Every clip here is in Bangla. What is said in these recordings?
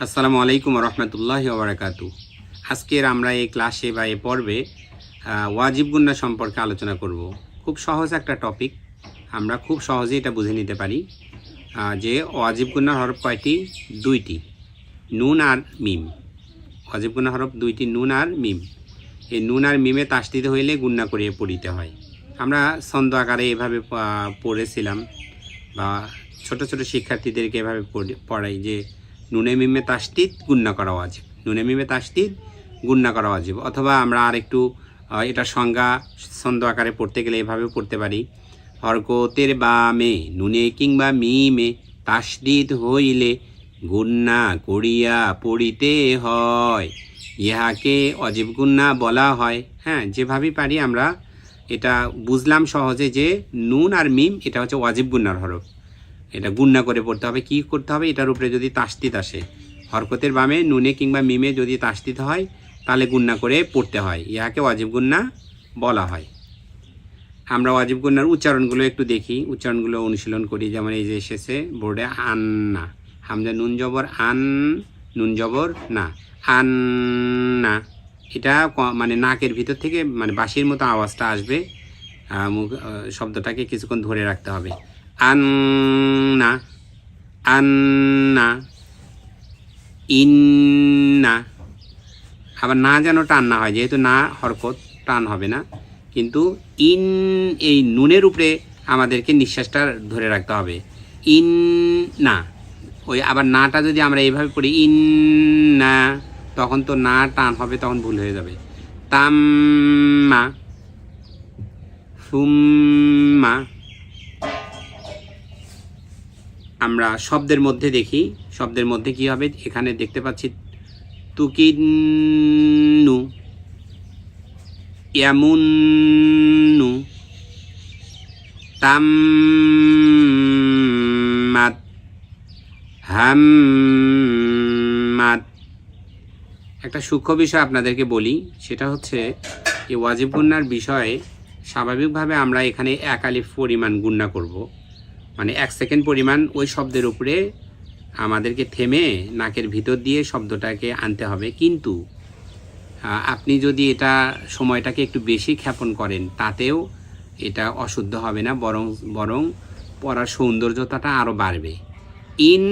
আসসালামু আলাইকুম রহমতুল্লাহ ওবরাকাতু। আজকের আমরা এই ক্লাসে বা এই পর্বে ওয়াজিব গুন্না সম্পর্কে আলোচনা করব। খুব সহজ একটা টপিক, আমরা খুব সহজে এটা বুঝে নিতে পারি যে ওয়াজিব গুন্নার হরফ কয়টি? দুইটি। নুন আর মিম। ওয়াজিব গুন্না হরফ দুইটি, নুন আর মিম। এই নুন আর মিমে তাসদিদ হইলে গুন্না করিয়ে পড়িতে হয়। আমরা ছন্দ আকারে এভাবে পড়েছিলাম বা ছোট ছোট শিক্ষার্থীদেরকে এভাবে পড়ে- পড়াই যে নুনে মিমে তাসদিদ গুন্না করা ওয়াজিব। নুনে মিমে তাসদিদ গুন্না করা ওয়াজিব। অথবা আমরা আরেকটু আহ, এটা সংজ্ঞা ছন্দ আকারে পড়তে গেলে এভাবে পড়তে পারি। হরকতের বা মে নুনে কিংবা মিমে তাসদিদ হইলে গুন্না করিয়া পড়িতে হয়। ইহাকে অজীব গুন্না বলা হয়। হ্যাঁ যেভাবেই পারি আমরা এটা বুঝলাম সহজে যে নুন আর মিম এটা হচ্ছে ওয়াজিব গুন্নার হরফ। এটা গুন্না করে পড়তে হবে, কি করতে হবে, এটার উপরে যদি তাস্তিত আসে, হরকতের বামে নুনে কিংবা মিমে যদি তাস্তিত হয়, তাহলে গুন্না করে পড়তে হয়, ইহাকে ওয়াজিব গুন্না বলা হয়। আমরা ওয়াজিব গুন্নার উচ্চারণগুলো একটু দেখি, উচ্চারণগুলো অনুশীলন করি, যেমন এই যে এসেছে বোর্ডে আন্না, হামজা নুন জবর আন, নুন জবর না, আন্না, এটা মানে নাকের ভিতর থেকে মানে বাঁশির মতো আওয়াজটা আসবে শব্দটাকে কিছুক্ষণ ধরে রাখতে হবে। আন্না আন্না ইন্না আবার না যেন টান না হয়, যেহেতু না হরকত, টান হবে না। কিন্তু ইন এই নুনের উপরে আমাদেরকে নিঃশ্বাসটা ধরে রাখতে হবে। ইন না ওই আবার নাটা যদি আমরা এইভাবে পড়ি ইন না তখন তো না টান হবে, তখন ভুল হয়ে যাবে। তাম্মা, সুম্মা আমরা শব্দের মধ্যে দেখি। শব্দের মধ্যে কি হবে? এখানে দেখতে পাচ্ছি তুকিনু। ইয়ামুন্নু। তাম্মাত। হাম্মাত। একটা সূক্ষ্ম বিষয় আপনাদেরকে বলি, সেটা হচ্ছে এই ওয়াজিব গুন্নার বিষয়ে স্বাভাবিকভাবে আমরা এখানে এক আলিফ পরিমাণ গুন্না করব। মানে এক সেকেন্ড পরিমাণ ওই শব্দের উপরে আমাদেরকে থেমে নাকের ভিতর দিয়ে শব্দটাকে আনতে হবে। কিন্তু আপনি যদি এটা সময়টাকে একটু বেশি ক্ষেপণ করেন, তাতেও এটা অশুদ্ধ হবে না, বরং বরং পড়ার সৌন্দর্যতাটা আরও বাড়বে। ইন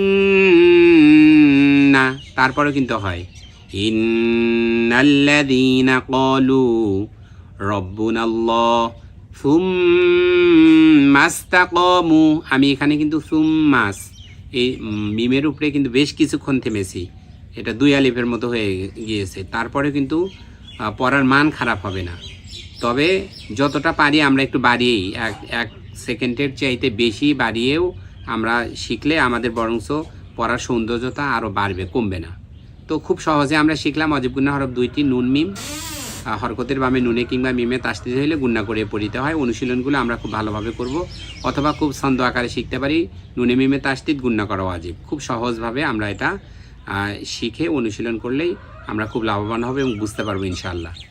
না তারপরেও কিন্তু হয়। ইন্নাল্লাযীনা ক্বালু রব্বুনাল্লাহ সুম্মাস্তাকামু আমি এখানে কিন্তু সুম্মাস এই মিমের উপরে কিন্তু বেশ কিছুক্ষণ থেমেছি। এটা দুই আলিফের মতো হয়ে গিয়েছে। তারপরে কিন্তু পড়ার মান খারাপ হবে না। তবে যতটা পারি আমরা একটু বাড়িয়েই, এক এক সেকেন্ডের চাইতে বেশি বাড়িয়েও আমরা শিখলে আমাদের বরংশ পড়ার সৌন্দর্যতা আরও বাড়বে, কমবে না। তো খুব সহজে আমরা শিখলাম অজীব হরফ দুইটি নুন মিম। হরকতের বামে নুনে কিংবা মিমে তাস্তিত হইলে গুন্না করে পড়িতে হয়। অনুশীলনগুলো আমরা খুব ভালোভাবে করব। অথবা খুব ছন্দ আকারে শিখতে পারি। নুনে মিমে তাস্তিত গুন্না করা অজীব খুব সহজভাবে আমরা এটা শিখে অনুশীলন করলেই আমরা খুব লাভবান হবে এবং বুঝতে পারব ইনশাআল্লাহ।